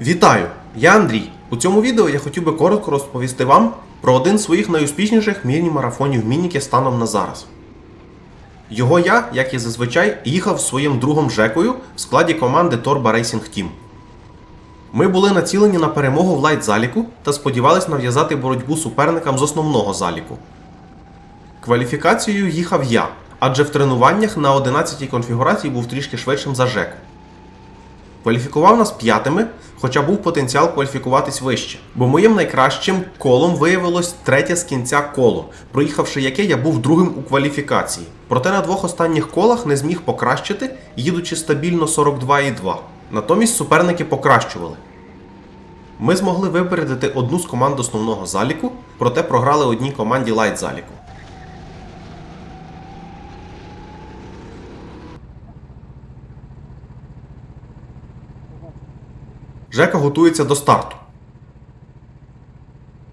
Вітаю! Я Андрій. У цьому відео я хотів би коротко розповісти вам про один з своїх найуспішніших міні-марафонів Мініки станом на зараз. Його я, як і зазвичай, їхав з своїм другом Жекою в складі команди Торба Racing Team. Ми були націлені на перемогу в лайт заліку та сподівались нав'язати боротьбу суперникам з основного заліку. Кваліфікацією їхав я, адже в тренуваннях на 11-й конфігурації був трішки швидшим за Жеку. Кваліфікував нас п'ятими, хоча був потенціал кваліфікуватись вище. Бо моїм найкращим колом виявилось третє з кінця коло, проїхавши яке я був другим у кваліфікації. Проте на двох останніх колах не зміг покращити, їдучи стабільно 42,2. Натомість суперники покращували. Ми змогли випередити одну з команд основного заліку, проте програли одній команді лайт заліку. Жека готується до старту.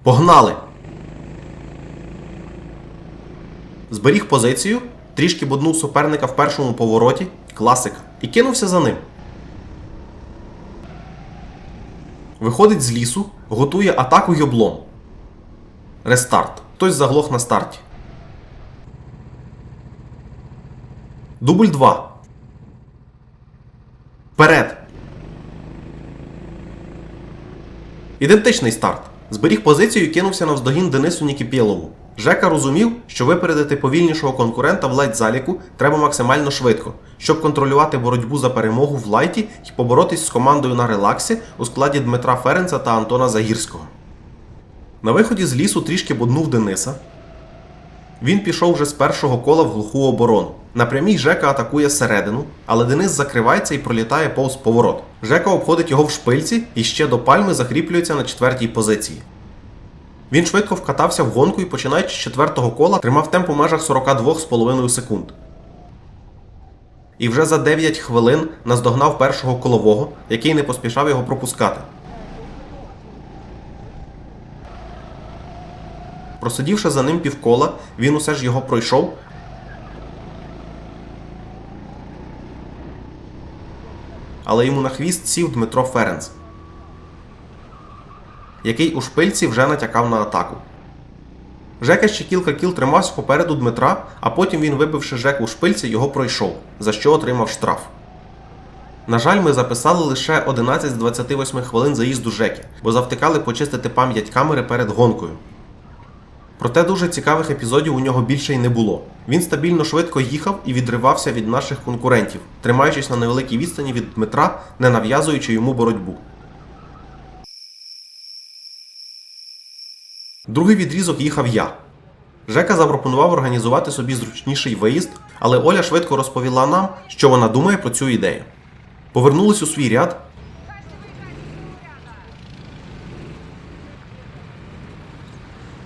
Погнали! Зберіг позицію, трішки боднув суперника в першому повороті, класика, і кинувся за ним. Виходить з лісу, готує атаку й облом. Рестарт. Хтось заглох на старті. Дубль 2. Ідентичний старт. Зберіг позицію і кинувся навздогін Денису Нікіпєлову. Жека розумів, що випередити повільнішого конкурента в лайт заліку треба максимально швидко, щоб контролювати боротьбу за перемогу в лайті і поборотись з командою на релаксі у складі Дмитра Ференца та Антона Загірського. На виході з лісу трішки боднув Дениса. Він пішов вже з першого кола в глуху оборону. На прямій Жека атакує середину, але Денис закривається і пролітає повз поворот. Жека обходить його в шпильці і ще до пальми закріплюється на четвертій позиції. Він швидко вкатався в гонку і починаючи з четвертого кола тримав темп у межах 42,5 секунд. І вже за 9 хвилин наздогнав першого колового, який не поспішав його пропускати. Просидівши за ним півкола, він усе ж його пройшов. Але йому на хвіст сів Дмитро Ференц, який у шпильці вже натякав на атаку. Жека ще кілька кіл тримався попереду Дмитра, а потім він, вибивши Жеку у шпильці, його пройшов, за що отримав штраф. На жаль, ми записали лише 11 з 28 хвилин заїзду Жеки, бо завтикали почистити пам'ять камери перед гонкою. Проте дуже цікавих епізодів у нього більше й не було. Він стабільно швидко їхав і відривався від наших конкурентів, тримаючись на невеликій відстані від Дмитра, не нав'язуючи йому боротьбу. Другий відрізок їхав я. Жека запропонував організувати собі зручніший виїзд, але Оля швидко розповіла нам, що вона думає про цю ідею. Повернулись у свій ряд,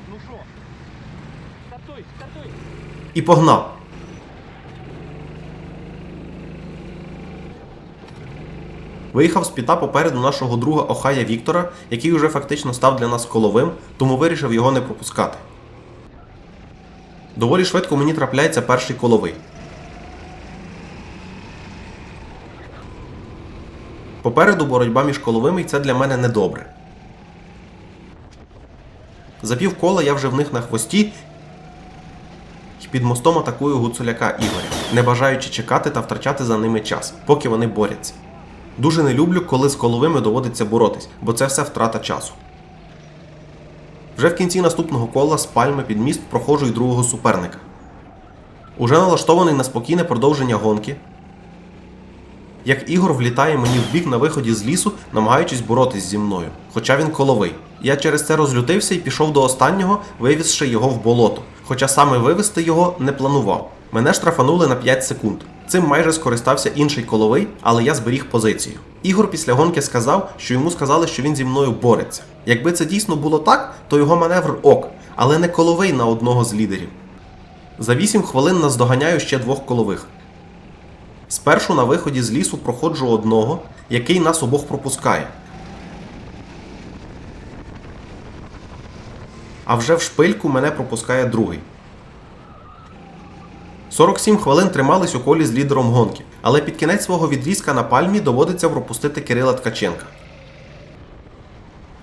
Ну що? І погнав. Виїхав з піта попереду нашого друга Охая Віктора, який уже фактично став для нас коловим, тому вирішив його не пропускати. Доволі швидко мені трапляється перший коловий. Попереду боротьба між коловими, і це для мене недобре. За півкола я вже в них на хвості під мостом атакую гуцуляка Ігоря, не бажаючи чекати та втрачати за ними час, поки вони борються. Дуже не люблю, коли з коловими доводиться боротись, бо це все втрата часу. Вже в кінці наступного кола з пальми під міст проходжу й другого суперника. Уже налаштований на спокійне продовження гонки. Як Ігор влітає мені в бік на виході з лісу, намагаючись боротись зі мною, хоча він коловий. Я через це розлютився і пішов до останнього, вивізши його в болото, хоча саме вивести його не планував. Мене штрафанули на 5 секунд. Цим майже скористався інший коловий, але я зберіг позицію. Ігор після гонки сказав, що йому сказали, що він зі мною бореться. Якби це дійсно було так, то його маневр ок, але не коловий на одного з лідерів. За 8 хвилин наздоганяю ще двох колових. Спершу на виході з лісу проходжу одного, який нас обох пропускає. А вже в шпильку мене пропускає другий. 47 хвилин тримались у колі з лідером гонки, але під кінець свого відрізка на пальмі доводиться пропустити Кирила Ткаченка.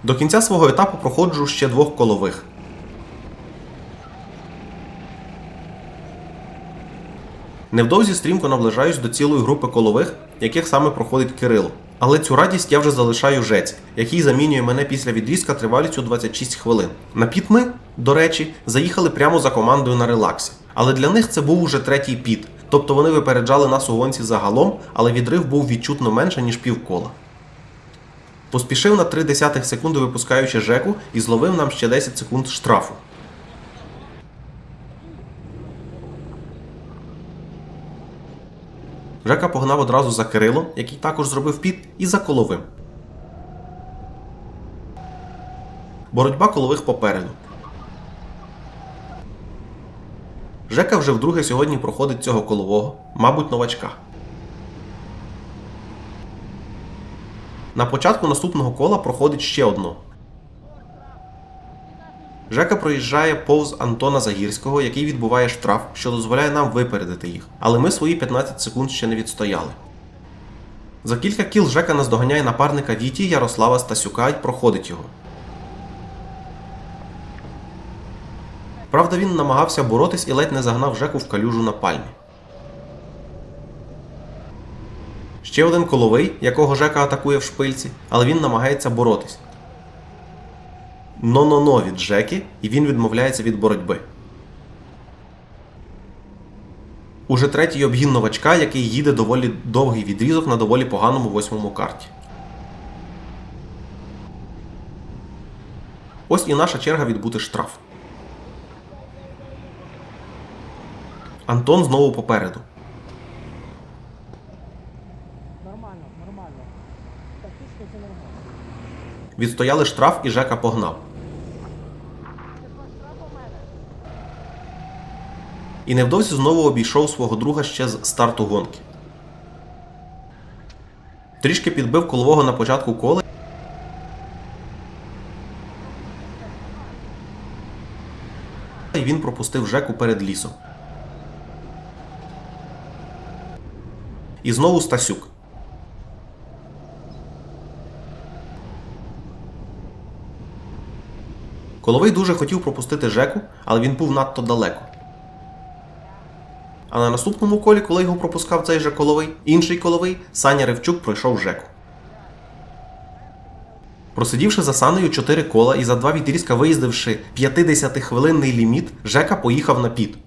До кінця свого етапу проходжу ще двох колових. Невдовзі стрімко наближаюсь до цілої групи колових, яких саме проходить Кирило. Але цю радість я вже залишаю жеці, який замінює мене після відрізка тривалістю 26 хвилин. На піт ми, до речі, заїхали прямо за командою на релаксі. Але для них це був уже третій піт, тобто вони випереджали нас у гонці загалом, але відрив був відчутно менше, ніж півкола. Поспішив на 3 десятих секунди випускаючи Жеку і зловив нам ще 10 секунд штрафу. Жека погнав одразу за Кирилом, який також зробив піт, і за коловим. Боротьба колових попереду. Жека вже вдруге сьогодні проходить цього колового, мабуть, новачка. На початку наступного кола проходить ще одно. Жека проїжджає повз Антона Загірського, який відбуває штраф, що дозволяє нам випередити їх. Але ми свої 15 секунд ще не відстояли. За кілька кіл Жека наздоганяє напарника Віті Ярослава Стасюка і проходить його. Правда, він намагався боротись і ледь не загнав Жеку в калюжу на пальмі. Ще один коловий, якого Жека атакує в шпильці, але він намагається боротись. Но-но-но від Жеки, і він відмовляється від боротьби. Уже третій обгін новачка, який їде доволі довгий відрізок на доволі поганому восьмому карті. Ось і наша черга відбути штраф. Антон знову попереду. Нормально, нормально. Відстояли штраф і Жека погнав. І невдовзі знову обійшов свого друга ще з старту гонки. Трішки підбив колового на початку кола. І він пропустив Жеку перед лісом. І знову Стасюк. Коловий дуже хотів пропустити Жеку, але він був надто далеко. А на наступному колі, коли його пропускав цей же коловий, інший коловий, Саня Ревчук пройшов Жеку. Просидівши за Санею 4 кола і за два відрізка виїздивши 50-хвилинний ліміт, Жека поїхав на піт.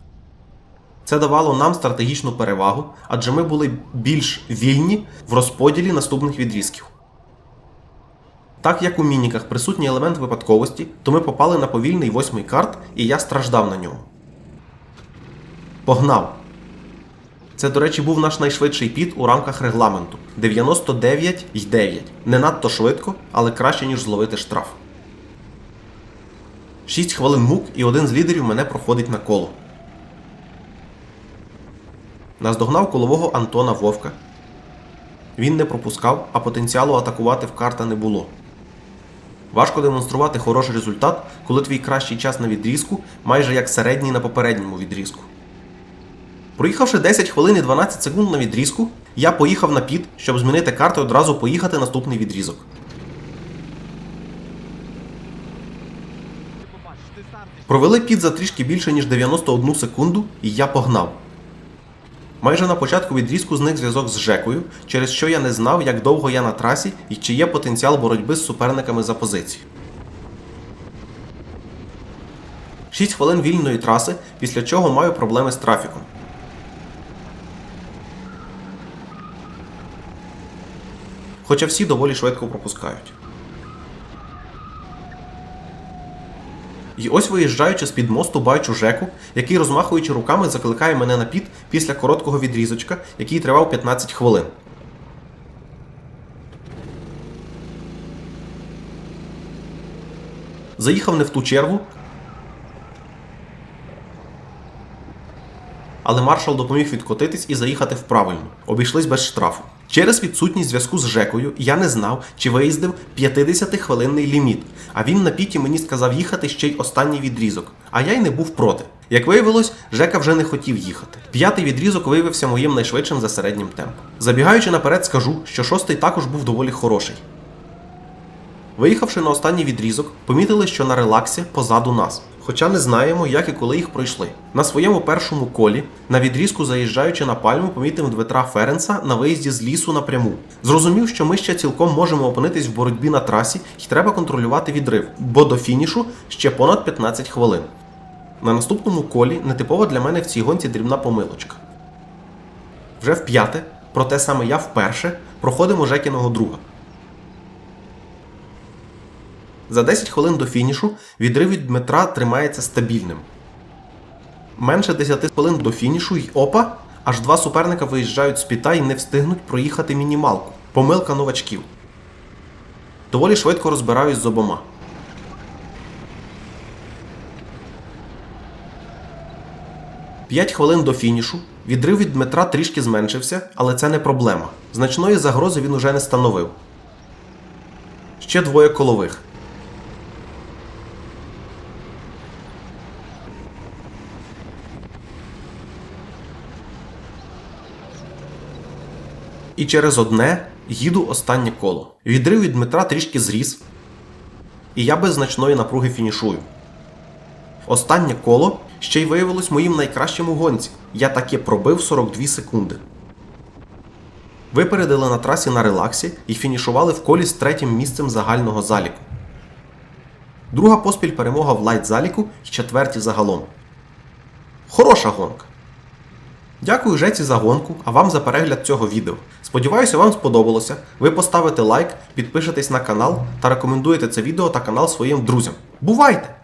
Це давало нам стратегічну перевагу, адже ми були більш вільні в розподілі наступних відрізків. Так як у мініках присутній елемент випадковості, то ми попали на повільний восьмий карт, і я страждав на ньому. Погнав! Це, до речі, був наш найшвидший піт у рамках регламенту 99,9. Не надто швидко, але краще, ніж зловити штраф. 6 хвилин мук і один з лідерів мене проходить на коло. Наздогнав колового Антона Вовка. Він не пропускав, а потенціалу атакувати в карта не було. Важко демонструвати хороший результат, коли твій кращий час на відрізку майже як середній на попередньому відрізку. Проїхавши 10 хвилин і 12 секунд на відрізку, я поїхав на піт, щоб змінити карту і одразу поїхати наступний відрізок. Провели піт за трішки більше, ніж 91 секунду, і я погнав. Майже на початку відрізку зник зв'язок з Жекою, через що я не знав, як довго я на трасі і чи є потенціал боротьби з суперниками за позицію. 6 хвилин вільної траси, після чого маю проблеми з трафіком. Хоча всі доволі швидко пропускають. І ось виїжджаючи з під мосту, бачу Жеку, який, розмахуючи руками, закликає мене на піт після короткого відрізочка, який тривав 15 хвилин. Заїхав не в ту чергу, але маршал допоміг відкотитись і заїхати в правильну. Обійшлись без штрафу. Через відсутність зв'язку з Жекою я не знав, чи виїздив 50-хвилинний ліміт, а він на піті мені сказав їхати ще й останній відрізок, а я й не був проти. Як виявилось, Жека вже не хотів їхати. П'ятий відрізок виявився моїм найшвидшим за середнім темпом. Забігаючи наперед, скажу, що шостий також був доволі хороший. Виїхавши на останній відрізок, помітили, що на релаксі позаду нас. Хоча не знаємо, як і коли їх пройшли. На своєму першому колі, на відрізку заїжджаючи на пальму, помітив Дмитра Ференса на виїзді з лісу напряму. Зрозумів, що ми ще цілком можемо опинитись в боротьбі на трасі і треба контролювати відрив, бо до фінішу ще понад 15 хвилин. На наступному колі нетипова для мене в цій гонці дрібна помилочка. Вже в п'яте, проте саме я вперше проходимо Жекіного друга. За 10 хвилин до фінішу відрив від Дмитра тримається стабільним. Менше 10 хвилин до фінішу й опа, аж два суперника виїжджають з піта і не встигнуть проїхати мінімалку. Помилка новачків. Доволі швидко розбираюсь з обома. П'ять хвилин до фінішу. Відрив від Дмитра трішки зменшився, але це не проблема. Значної загрози він уже не становив. Ще двоє колових. І через одне їду останнє коло. Відрив від Дмитра трішки зріс, і я без значної напруги фінішую. Останнє коло ще й виявилось моїм найкращим у гонці. Я таки пробив 42 секунди. Випередили на трасі на релаксі і фінішували в колі з третім місцем загального заліку. Друга поспіль перемога в лайт заліку і четверті загалом. Хороша гонка. Дякую Жеці за гонку, а вам за перегляд цього відео. Сподіваюся, вам сподобалося. Ви поставите лайк, підпишетесь на канал та рекомендуєте це відео та канал своїм друзям. Бувайте!